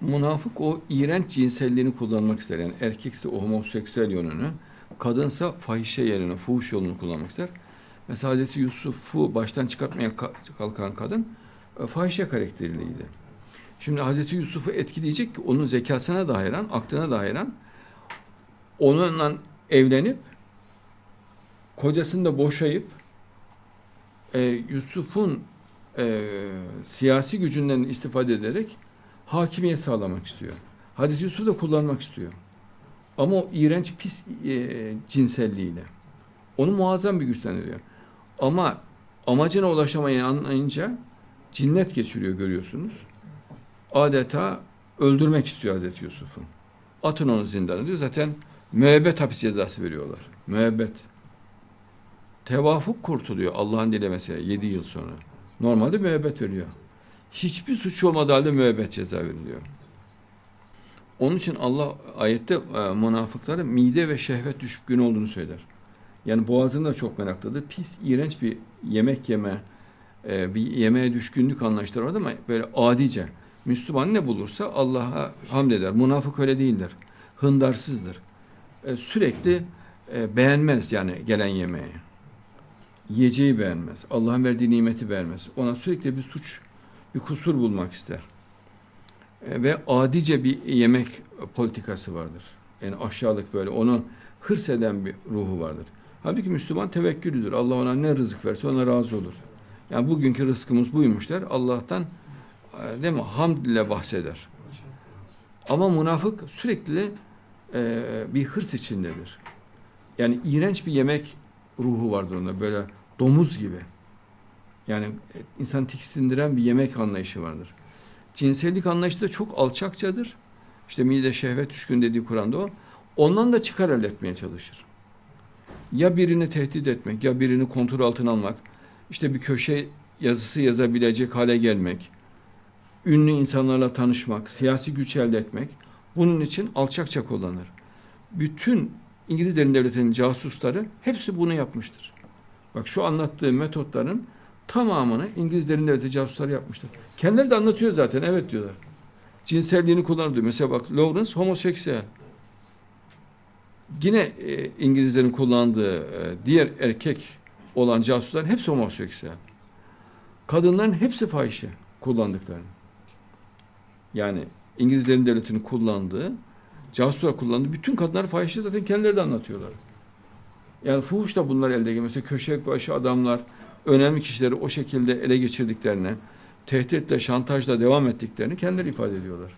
münafık o iğrenç cinselliğini kullanmak ister. Yani erkekse o homoseksüel yönünü, kadınsa fahişe yerini, fuhuş yolunu kullanmak ister. Mesela Hazreti Yusuf'u baştan çıkartmaya ka- kalkan kadın e, fahişe karakterliydi. Şimdi Hazreti Yusuf'u etkileyecek ki onun zekasına da hayran, aklına da hayran. Onunla evlenip kocasını da boşayıp e, Yusuf'un e, siyasi gücünden istifade ederek hakimiyet sağlamak istiyor. Hazreti Yusuf'u da kullanmak istiyor. Ama o iğrenç pis e, cinselliğiyle. Onu muazzam bir güçlendiriyor. Ama amacına ulaşamayı anlayınca cinnet geçiriyor görüyorsunuz. Adeta öldürmek istiyor Hazreti Yusuf'u. Atın onu zindana diyor. Zaten müebbet hapis cezası veriyorlar. Müebbet. Tevafuk kurtuluyor Allah'ın dilemesiyle 7 yıl sonra. Normalde müebbet veriyor. Hiçbir suç olmadığı halde müebbet ceza veriliyor. Onun için Allah ayette e, münafıkların mide ve şehvet düşkün olduğunu söyler. Yani boğazını da çok meraklıdır. Pis, iğrenç bir yemek yeme, e, bir yemeğe düşkünlük anlayışları var ama böyle adice. Müslüman ne bulursa Allah'a hamd eder. Münafık öyle değildir. Hındarsızdır. E, sürekli e, beğenmez yani gelen yemeği. Yiyeceği beğenmez. Allah'ın verdiği nimeti beğenmez. Ona sürekli bir suç, bir kusur bulmak ister. E, ve adice bir yemek politikası vardır. Yani aşağılık böyle onu hırs eden bir ruhu vardır. Halbuki Müslüman tevekkülüdür. Allah ona ne rızık verse ona razı olur. Yani bugünkü rızkımız buymuş der. Allah'tan e, değil mi? Hamd ile bahseder. Ama münafık sürekli e, bir hırs içindedir. Yani iğrenç bir yemek ruhu vardır onda böyle domuz gibi. Yani insan tiksindiren bir yemek anlayışı vardır. Cinsellik anlayışı da çok alçakçadır. İşte mide şehvet düşkün dediği Kur'an'da o. Ondan da çıkar elde etmeye çalışır. Ya birini tehdit etmek, ya birini kontrol altına almak, işte bir köşe yazısı yazabilecek hale gelmek, ünlü insanlarla tanışmak, siyasi güç elde etmek, bunun için alçakça kullanır. Bütün İngiliz devletinin casusları hepsi bunu yapmıştır. Bak şu anlattığı metotların tamamını İngiliz derin devleti casusları yapmıştır. Kendileri de anlatıyor zaten evet diyorlar. Cinselliğini kullanıyor. Mesela bak Lawrence homoseksüel. Yine e, İngilizlerin kullandığı e, diğer erkek olan casuslar hepsi homoseksüel. Kadınların hepsi fahişe kullandıklarını. Yani İngilizlerin devletinin kullandığı, casuslar kullandığı bütün kadınlar fahişe zaten kendileri de anlatıyorlar. Yani fuhuş da bunlar elde ediyor. Mesela köşek başı adamlar önemli kişileri o şekilde ele geçirdiklerini, tehditle, şantajla devam ettiklerini kendileri ifade ediyorlar.